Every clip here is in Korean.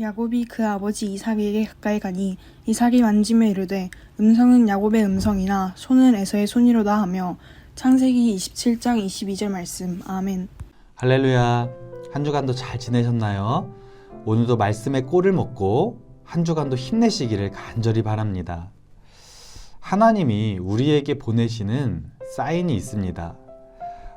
야곱이 그 아버지 이삭에게 가까이 가니 이삭이 만지며 이르되 음성은 야곱의 음성이나 손은 에서의 손이로다 하며 창세기 27장 22절 말씀. 아멘. 할렐루야. 한 주간도 잘 지내셨나요? 오늘도 말씀의 꼴을 먹고 한 주간도 힘내시기를 간절히 바랍니다. 하나님이 우리에게 보내시는 사인이 있습니다.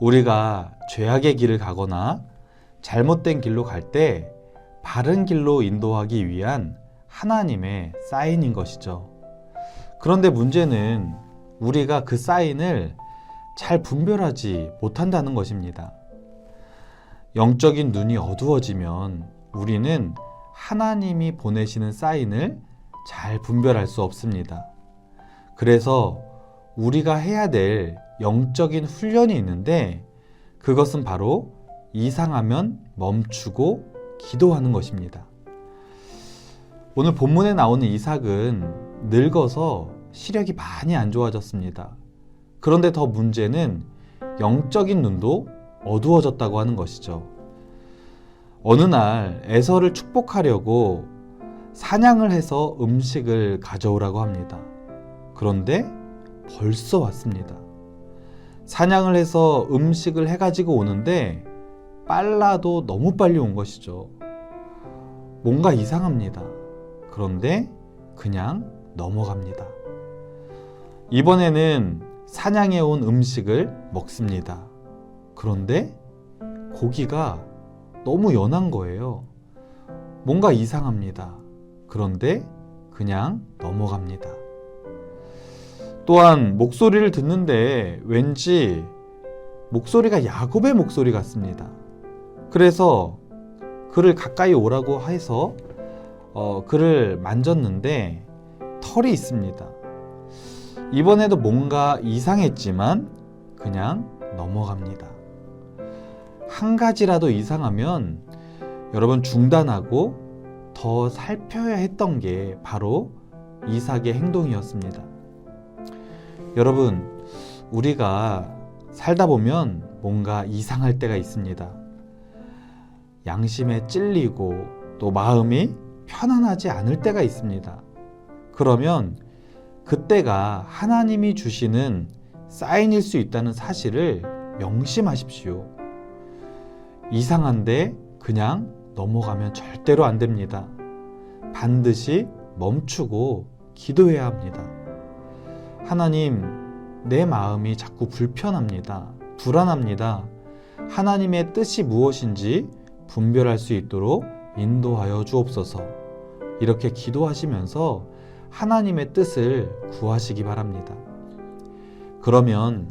우리가 죄악의 길을 가거나 잘못된 길로 갈 때 바른 길로 인도하기 위한 하나님의 사인인 것이죠. 그런데 문제는 우리가 그 사인을 잘 분별하지 못한다는 것입니다. 영적인 눈이 어두워지면 우리는 하나님이 보내시는 사인을 잘 분별할 수 없습니다. 그래서 우리가 해야 될 영적인 훈련이 있는데 그것은 바로 이상하면 멈추고 기도하는 것입니다. 오늘 본문에 나오는 이삭은 늙어서 시력이 많이 안 좋아졌습니다. 그런데 더 문제는 영적인 눈도 어두워졌다고 하는 것이죠. 어느 날 에서를 축복하려고 사냥을 해서 음식을 가져오라고 합니다. 그런데 벌써 왔습니다. 사냥을 해서 음식을 해가지고 오는데 빨라도 너무 빨리 온 것이죠. 뭔가 이상합니다. 그런데 그냥 넘어갑니다. 이번에는 사냥해 온 음식을 먹습니다. 그런데 고기가 너무 연한 거예요. 뭔가 이상합니다. 그런데 그냥 넘어갑니다. 또한 목소리를 듣는데 왠지 목소리가 야곱의 목소리 같습니다. 그래서 그를 가까이 오라고 해서 어, 그를 만졌는데 털이 있습니다. 이번에도 뭔가 이상했지만 그냥 넘어갑니다. 한 가지라도 이상하면 여러분 중단하고 더 살펴야 했던 게 바로 이삭의 행동이었습니다. 여러분, 우리가 살다 보면 뭔가 이상할 때가 있습니다. 양심에 찔리고 또 마음이 편안하지 않을 때가 있습니다. 그러면 그때가 하나님이 주시는 사인일 수 있다는 사실을 명심하십시오. 이상한데 그냥 넘어가면 절대로 안 됩니다. 반드시 멈추고 기도해야 합니다. 하나님, 내 마음이 자꾸 불편합니다. 불안합니다. 하나님의 뜻이 무엇인지 분별할 수 있도록 인도하여 주옵소서. 이렇게 기도하시면서 하나님의 뜻을 구하시기 바랍니다. 그러면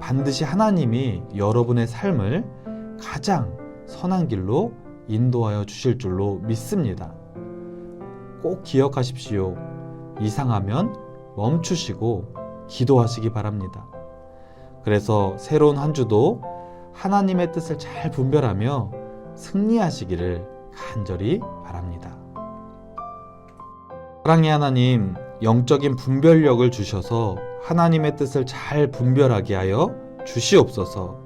반드시 하나님이 여러분의 삶을 가장 선한 길로 인도하여 주실 줄로 믿습니다. 꼭 기억하십시오. 이상하면 멈추시고 기도하시기 바랍니다. 그래서 새로운 한 주도 하나님의 뜻을 잘 분별하며 승리하시기를 간절히 바랍니다. 사랑의 하나님, 영적인 분별력을 주셔서 하나님의 뜻을 잘 분별하게 하여 주시옵소서